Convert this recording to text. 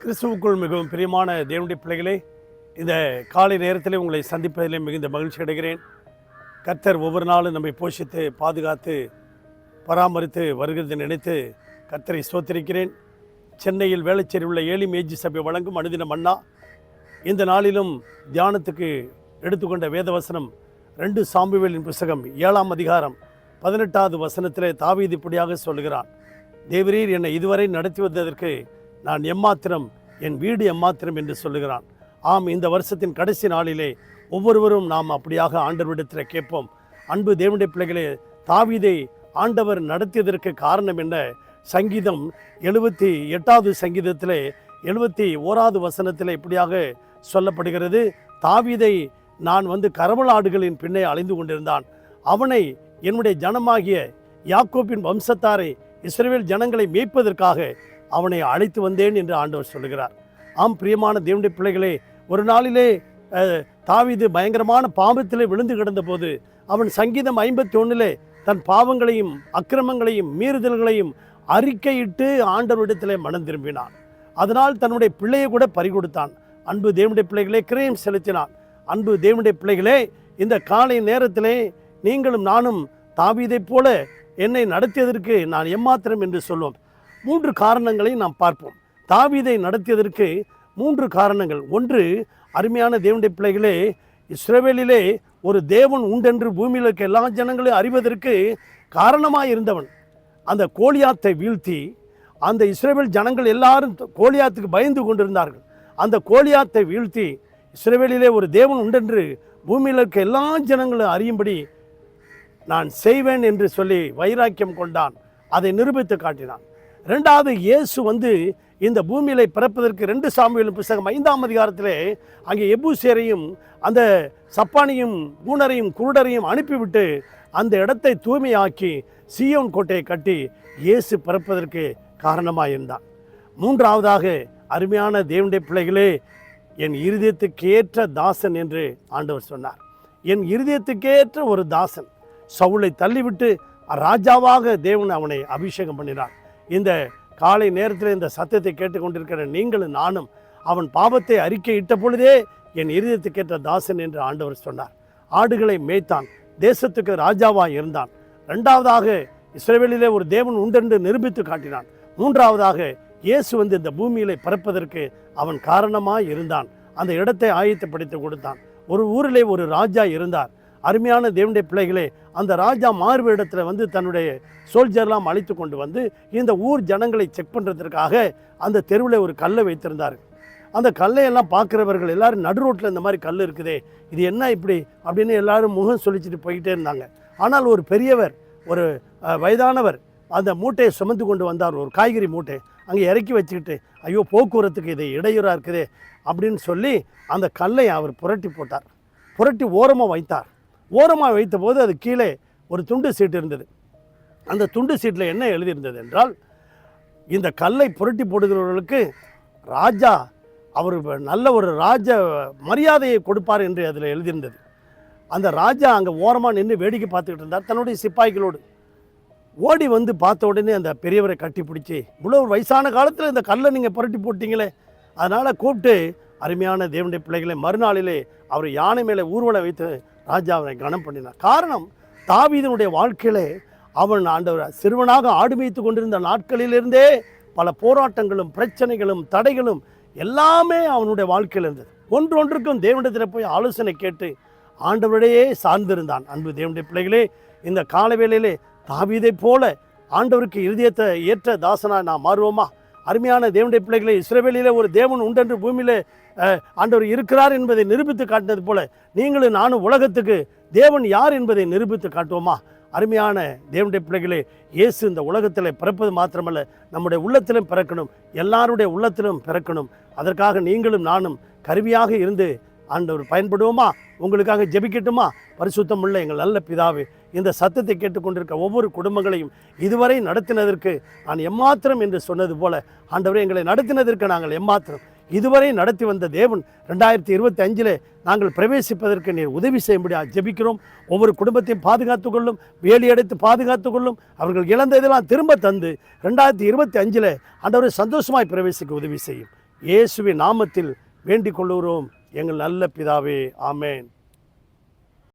கிறிஸ்துவுக்குள் மிகவும் பிரியமான தேவனுடைய பிள்ளைகளே இந்த காலை நேரத்தில் உங்களை சந்திப்பதிலே மிகுந்த மகிழ்ச்சி அடைகிறேன். கர்த்தர் ஒவ்வொரு நாளும் நம்மை போஷித்து பாதுகாத்து பராமரித்து வருகிறது நினைத்து கர்த்தரை சோத்திருக்கிறேன் சென்னையில் வேளச்சேரி உள்ள ஏழி மேஜி சபை வழங்கும் அனுதின மன்னா இந்த நாளிலும் தியானத்துக்கு எடுத்துக்கொண்ட வேதவசனம் ரெண்டு சாம்புவேலின் புஸ்தகம் ஏழாம் அதிகாரம் பதினெட்டாவது வசனத்திலே தாவீது இப்படியாக சொல்கிறான் தேவரீர் என்னை இதுவரை நடத்தி வந்ததற்கு நான் எம்மாத்திரம் என் வீடு எம்மாத்திரம் என்று சொல்லுகிறான். ஆம் இந்த வருஷத்தின் கடைசி நாளிலே ஒவ்வொருவரும் நாம் அப்படியாக ஆண்டவரிடத்தில் கேட்போம். அன்பு தேவனுடைய பிள்ளைகளே தாவிதை ஆண்டவர் நடத்தியதற்கு காரணம் என்ன? சங்கீதம் எழுபத்தி எட்டாவது சங்கீதத்திலே எழுபத்தி ஓராவது வசனத்தில் இப்படியாக சொல்லப்படுகிறது. தாவீதை நான் வந்து கரவலாடுகளின் பின்னே அலைந்து கொண்டிருந்தான். அவனை என்னுடைய ஜனமாகிய யாக்கோப்பின் வம்சத்தாரை இஸ்ரேல் ஜனங்களை மேய்ப்பதற்காக அவனை அழைத்து வந்தேன் என்று ஆண்டவர் சொல்லுகிறார். ஆம் பிரியமான தேவனுடைய பிள்ளைகளே ஒரு நாளிலே தாவிது பயங்கரமான பாவத்திலே விழுந்து கிடந்தபோது அவன் சங்கீதம் ஐம்பத்தி ஒன்றிலே தன் பாவங்களையும் அக்கிரமங்களையும் மீறுதல்களையும் அறிக்கையிட்டு ஆண்டவரிடத்திலே மனம் திரும்பினான். அதனால் தன்னுடைய பிள்ளையை கூட பறிகொடுத்தான். அன்பு தேவனுடைய பிள்ளைகளே கிரயம் செலுத்தினான். அன்பு தேவனுடைய பிள்ளைகளே இந்த காலை நேரத்திலே நீங்களும் நானும் தாவீதைப் போல என்னை நடத்தியதற்கு நான் எம்மாத்திரம் என்று சொல்வோம். மூன்று காரணங்களை நாம் பார்ப்போம். தாவீதை நடத்தியதற்கு மூன்று காரணங்கள். ஒன்று அருமையான தேவனுடைய பிள்ளைகளே இஸ்ரேவேலிலே ஒரு தேவன் உண்டென்று பூமியில் இருக்க எல்லா ஜனங்களையும் அறிவதற்கு காரணமாக இருந்தவன். அந்த கோலியாத்தை வீழ்த்தி அந்த இஸ்ரேவேல் ஜனங்கள் எல்லாரும் கோலியாத்துக்கு பயந்து கொண்டிருந்தார்கள். அந்த கோலியாத்தை வீழ்த்தி இஸ்ரேவேலிலே ஒரு தேவன் உண்டென்று பூமியில் இருக்க எல்லா ஜனங்களும் அறியும்படி நான் செய்வேன் என்று சொல்லி வைராக்கியம் கொண்டான். அதை நிரூபித்து காட்டினான். ரெண்டாவது இயேசு வந்து இந்த பூமியில பிறப்பதற்கு ரெண்டு சாமியலும் புஸ்தகம் ஐந்தாம் அதிகாரத்திலே அங்கே எபூசேரையும் அந்த சப்பானியும் ஊனரையும் குருடரையும் அனுப்பிவிட்டு அந்த இடத்தை தூய்மையாக்கி சியோன் கோட்டையை கட்டி இயேசு பிறப்பதற்கு காரணமாக இருந்தான். மூன்றாவதாக அருமையான தேவனுடைய பிள்ளைகளே என் இருதயத்துக்கேற்ற தாசன் என்று ஆண்டவர் சொன்னார். என் இருதயத்துக்கேற்ற ஒரு தாசன். சவுளை தள்ளிவிட்டு ராஜாவாக தேவன் அவனை அபிஷேகம் பண்ணினார். இந்த காலை நேரத்தில் இந்த சத்தத்தை கேட்டுக்கொண்டிருக்கிற நீங்களும் நானும் அவன் பாவத்தை அறிக்கை இட்ட பொழுதே என் இருதயத்துக்கேற்ற தாசன் என்று ஆண்டவர் சொன்னார். ஆடுகளை மேய்த்தான் தேசத்துக்கு ராஜாவாக இருந்தான். ரெண்டாவதாக இஸ்ரேவேலிலே ஒரு தேவன் உண்டென்று நிரூபித்து காட்டினான். மூன்றாவதாக இயேசு வந்து இந்த பூமியிலே பிறப்பதற்கு அவன் காரணமாக இருந்தான். அந்த இடத்தை ஆயத்தப்படுத்தி கொடுத்தான். ஒரு ஊரிலே ஒரு ராஜா இருந்தார். அருமையான தேவனுடைய பிள்ளைகளே அந்த ராஜா மார்பு இடத்துல வந்து தன்னுடைய சோல்ஜர்லாம் அழைத்து கொண்டு வந்து இந்த ஊர் ஜனங்களை செக் பண்ணுறதுக்காக அந்த தெருவில் ஒரு கல்லை வைத்திருந்தார் அந்த கல்லையெல்லாம் பார்க்குறவர்கள் எல்லாரும் நடு ரோட்டில் இந்த மாதிரி கல் இருக்குதே இது என்ன இப்படி? அப்படின்னு எல்லாரும் முகம் சொல்லிச்சிட்டு போய்கிட்டே இருந்தாங்க. ஆனால் ஒரு பெரியவர் ஒரு வயதானவர் அந்த மூட்டையை சுமந்து கொண்டு வந்தார் ஒரு காய்கறி மூட்டை. அங்கே இறக்கி வச்சுக்கிட்டு ஐயோ போக்குவரத்துக்கு இது இடையூறாக இருக்குதே அப்படின்னு சொல்லி அந்த கல்லை அவர் புரட்டி போட்டார். புரட்டி ஓரமாக வைத்தார். ஓரமாக வைத்தபோது அது கீழே ஒரு துண்டு சீட்டு இருந்தது. அந்த துண்டு சீட்டில் என்ன எழுதியிருந்தது என்றால் இந்த கல்லை புரட்டி போடுகிறவர்களுக்கு ராஜா அவர் நல்ல ஒரு ராஜ மரியாதையை கொடுப்பார் என்று அதில் எழுதியிருந்தது. அந்த ராஜா அங்கே ஓரமாக நின்று வேடிக்கை பார்த்துக்கிட்டு இருந்தார். தன்னுடைய சிப்பாய்களோடு ஓடி வந்து பார்த்த உடனே அந்த பெரியவரை கட்டி பிடிச்சி இவ்வளோ வயசான காலத்தில் இந்த கல்லை நீங்கள் புரட்டி போட்டீங்களே. அதனால் கூப்பிட்டு அருமையான தேவனுடைய பிள்ளைகளை மறுநாளிலே அவர் யானை மேலே ஊர்வலம் வைத்து ராஜா அவரை கனம் பண்ணினார். காரணம் தாவீதனுடைய வாழ்க்கையிலே அவன் ஆண்டவர் சிறுவனாக ஆடு மேய்த்து கொண்டிருந்த நாட்களிலிருந்தே பல போராட்டங்களும் பிரச்சனைகளும் தடைகளும் எல்லாமே அவனுடைய வாழ்க்கையில் இருந்தது. ஒன்றொன்றுக்கும் தேவனிடத்தில் போய் ஆலோசனை கேட்டு ஆண்டவரையே சார்ந்திருந்தான். அன்பு தேவனுடைய பிள்ளைகளே இந்த காலவேளையிலே தாவீதைப் போல ஆண்டவருக்கு இருதயத்தை ஏற்ற தாசனாக நான் மாறுவோமா? அருமையான தேவனுடைய பிள்ளைகளே இஸ்ரவேலிலே ஒரு தேவன் உண்டென்று பூமியிலே ஆண்டவர் இருக்கிறார் என்பதை நிரூபித்து காட்டினது போல நீங்களும் நானும் உலகத்துக்கு தேவன் யார் என்பதை நிரூபித்து காட்டுவோமா? அருமையான தேவனுடைய பிள்ளைகளே இயேசு இந்த உலகத்தில் பிறப்பது மாத்திரமல்ல நம்முடைய உள்ளத்திலும் பிறக்கணும் எல்லாருடைய உள்ளத்திலும் பிறக்கணும். அதற்காக நீங்களும் நானும் கருவியாக இருந்து ஆண்டவர் பயன்படுவோமா? உங்களுக்காக ஜெபிக்கட்டுமா? பரிசுத்தம் உள்ள எங்கள் நல்ல பிதாவே இந்த சத்தத்தை கேட்டுக்கொண்டிருக்க ஒவ்வொரு குடும்பங்களையும் இதுவரை நடத்தினதற்கு நான் எம்மாத்திரம் என்று சொன்னது போல ஆண்டவரை எங்களை நடத்தினதற்கு நாங்கள் எம்மாத்திரம் இதுவரை நடத்தி வந்த தேவன் ரெண்டாயிரத்தி இருபத்தி அஞ்சிலே நாங்கள் பிரவேசிப்பதற்கு நீர் உதவி செய்யும்படியாக ஜெபிக்கிறோம். ஒவ்வொரு குடும்பத்தையும் பாதுகாத்து கொள்ளும் வேலி அடைத்து கொள்ளும். அவர்கள் இழந்ததெல்லாம் திரும்ப தந்து ரெண்டாயிரத்தி இருபத்தி அஞ்சில் ஆண்டவரை சந்தோஷமாய் பிரவேசிக்க உதவி செய்யும். இயேசுவின் நாமத்தில் வேண்டிக் கொள்ளுகிறோம். எங்கள் நல்ல பிதாவே ஆமேன்.